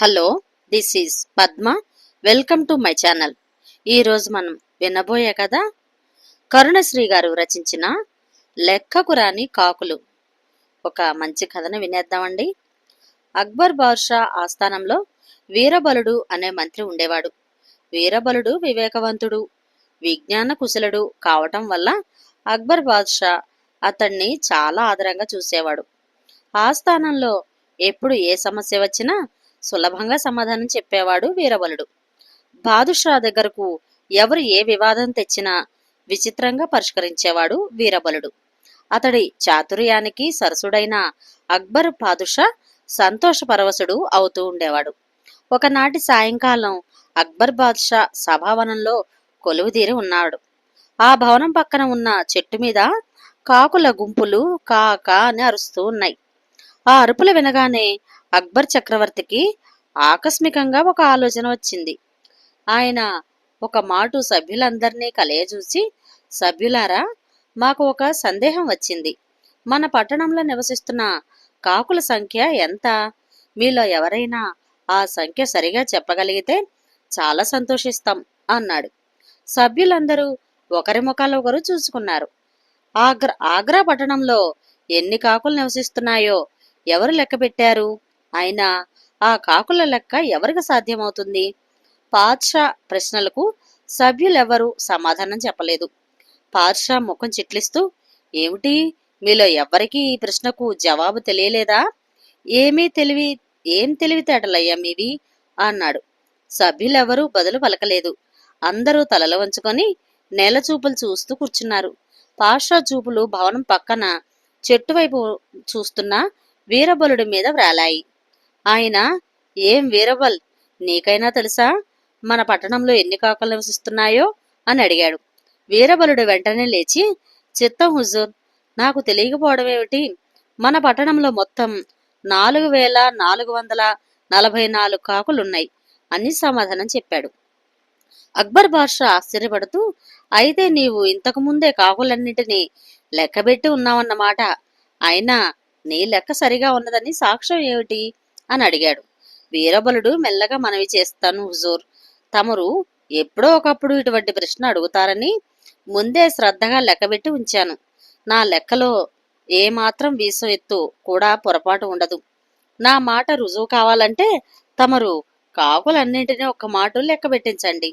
Hello this is Padma. Welcome to my channel ఈరోజు మనం వినబోయే కదా కరుణశ్రీ గారు రచించిన లెక్కకు రాని కాకులు. ఒక మంచి కథను వినేద్దామండి. అక్బర్ బాద్షా ఆస్థానంలో వీరబలుడు అనే మంత్రి ఉండేవాడు. వీరబలుడు వివేకవంతుడు విజ్ఞాన కుశలుడు కావటం వల్ల అక్బర్ బాద్షా అతన్ని చాలా ఆదరంగా చూసేవాడు. ఆస్థానంలో ఎప్పుడు ఏ సమస్య వచ్చినా సులభంగా సమాధానం చెప్పేవాడు వీరబలుడు. బాదుషా దగ్గరకు ఎవరు ఏ వివాదం తెచ్చినా విచిత్రంగా పరిష్కరించేవాడు వీరబలుడు. అతడి చాతుర్యానికి సరసుడైన అక్బర్ బాదుషా సంతోషపరవశుడు అవుతూ ఉండేవాడు. ఒకనాటి సాయంకాలం అక్బర్ బాద్షా సభావనంలో కొలువుదీరి ఉన్నాడు. ఆ భవనం పక్కన ఉన్న చెట్టు మీద కాకుల గుంపులు కాకా అని అరుస్తూ ఉన్నాయి. ఆ అరుపులు వినగానే అక్బర్ చక్రవర్తికి ఆకస్మికంగా ఒక ఆలోచన వచ్చింది. ఆయన ఒక మాటు సభ్యులందరినీ కలయజూసి సభ్యులారా మాకు ఒక సందేహం వచ్చింది. మన పట్టణంలో నివసిస్తున్న కాకుల సంఖ్య ఎంత? మీలో ఎవరైనా ఆ సంఖ్య సరిగా చెప్పగలిగితే చాలా సంతోషిస్తాం అన్నాడు. సభ్యులందరూ ఒకరి ముఖాలు ఒకరు చూసుకున్నారు. ఆగ్రా ఆగ్రా పట్టణంలో ఎన్ని కాకులు నివసిస్తున్నాయో ఎవరు లెక్క పెట్టారు? అయినా ఆ కాకుల లెక్క ఎవరికి సాధ్యమవుతుంది? పాద్షా ప్రశ్నలకు సభ్యులెవరూ సమాధానం చెప్పలేదు. పాద్షా ముఖం చిట్లిస్తూ ఏమిటి? మీలో ఎవ్వరికీ ఈ ప్రశ్నకు జవాబు తెలియలేదా? ఏమీ తెలివి ఏం తెలివితేటలయ్యా మీవి? అన్నాడు. సభ్యులెవరూ బదులు పలకలేదు. అందరూ తలలు వంచుకొని నేల చూపులు చూస్తూ కూర్చున్నారు. పాషా చూపులు భవనం పక్కన చెట్టు వైపు చూస్తున్న వీరబలుడి మీద వ్రాలాయి. ఆయన ఏం వీరబల్? నీకైనా తెలుసా? మన పట్టణంలో ఎన్ని కాకులు నివసిస్తున్నాయో? అని అడిగాడు. వీరబలుడు వెంటనే లేచి చిత్తం హుజూర్ నాకు తెలియకపోవడం ఏమిటి? మన పట్టణంలో మొత్తం నాలుగు వేల నాలుగు వందల నలభై నాలుగు కాకులున్నాయి అని సమాధానం చెప్పాడు. అక్బర్ బాషా ఆశ్చర్యపడుతూ అయితే నీవు ఇంతకు ముందే కాకులన్నింటినీ లెక్కబెట్టి ఉన్నావన్నమాట. అయినా నీ లెక్క సరిగా ఉన్నదని సాక్ష్యం ఏమిటి? అని అడిగాడు. వీరబలుడు మెల్లగా మనవి చేస్తాను హుజూర్. తమరు ఎప్పుడో ఒకప్పుడు ఇటువంటి ప్రశ్న అడుగుతారని ముందే శ్రద్ధగా లెక్కబెట్టి ఉంచాను. నా లెక్కలో ఏ మాత్రం వీసం ఎత్తు కూడా పొరపాటు ఉండదు. నా మాట రుజువు కావాలంటే తమరు కాకులన్నింటినీ ఒక్క మాట లెక్క పెట్టించండి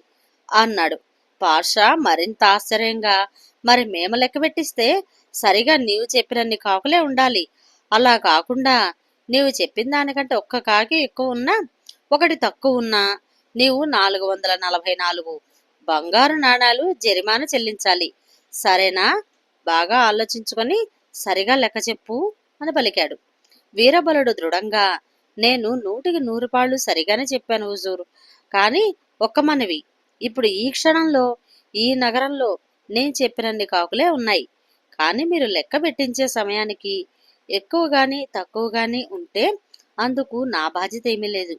అన్నాడు. పాషా మరింత ఆశ్చర్యంగా మరి మేము లెక్క పెట్టిస్తే సరిగా నీవు చెప్పినన్ని కాకులే ఉండాలి అలా కాకుండా నీవు చెప్పిన దానికంటే ఒక్క కాకి ఎక్కువ ఉన్నా ఒకటి తక్కువ ఉన్నా నీవు నాలుగు వందల నలభై నాలుగు బంగారు నాణాలు జరిమానా చెల్లించాలి. సరేనా? బాగా ఆలోచించుకొని సరిగా లెక్క చెప్పు అని పలికాడు. వీరబలుడు దృఢంగా నేను నూటికి నూరు పాళ్ళు సరిగానే చెప్పాను హుజూరు. కానీ ఒక్క మనవి ఇప్పుడు ఈ క్షణంలో ఈ నగరంలో నేను చెప్పినన్ని కాకులే ఉన్నాయి. కానీ మీరు లెక్క పెట్టించే సమయానికి ఎక్కువ కానీ తక్కువ కానీ ఉంటే అందుకు నా బాధ్యత ఏమీ లేదు.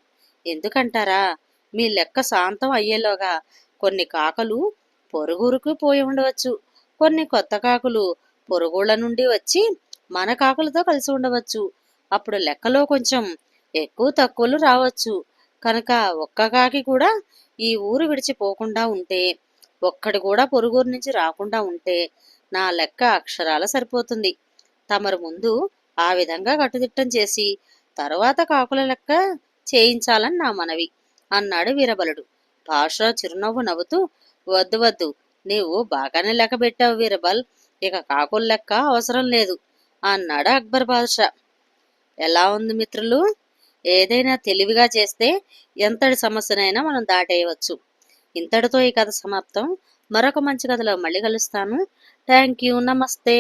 ఎందుకంటారా? మీ లెక్క శాంతం అయ్యేలోగా కొన్ని కాకలు పొరుగురుకు పోయి ఉండవచ్చు. కొన్ని కొత్త కాకులు పొరుగుళ్ళ నుండి వచ్చి మన కాకులతో కలిసి ఉండవచ్చు. అప్పుడు లెక్కలో కొంచెం ఎక్కువ తక్కువలు రావచ్చు. కనుక ఒక్క కాకి కూడా ఈ ఊరు విడిచిపోకుండా ఉంటే ఒక్కడి కూడా పొరుగురు నుంచి రాకుండా ఉంటే నా లెక్క అక్షరాల సరిపోతుంది. తమరు ముందు ఆ విధంగా కట్టుదిట్టం చేసి తరువాత కాకుల లెక్క చేయించాలని నా మనవి అన్నాడు వీరబలుడు. పాషా చిరునవ్వు నవ్వుతూ వద్దు వద్దు నీవు బాగానే లెక్క పెట్టావు వీరబల్ ఇక కాకుల లెక్క అవసరం లేదు అన్నాడు అక్బర్ బాదుషా. ఎలా ఉంది మిత్రులు? ఏదైనా తెలివిగా చేస్తే ఎంతటి సమస్యనైనా మనం దాటేయవచ్చు. ఇంతటితో ఈ కథ సమాప్తం. మరొక మంచి కథలో మళ్ళీ కలుస్తాను. Thank you. నమస్తే.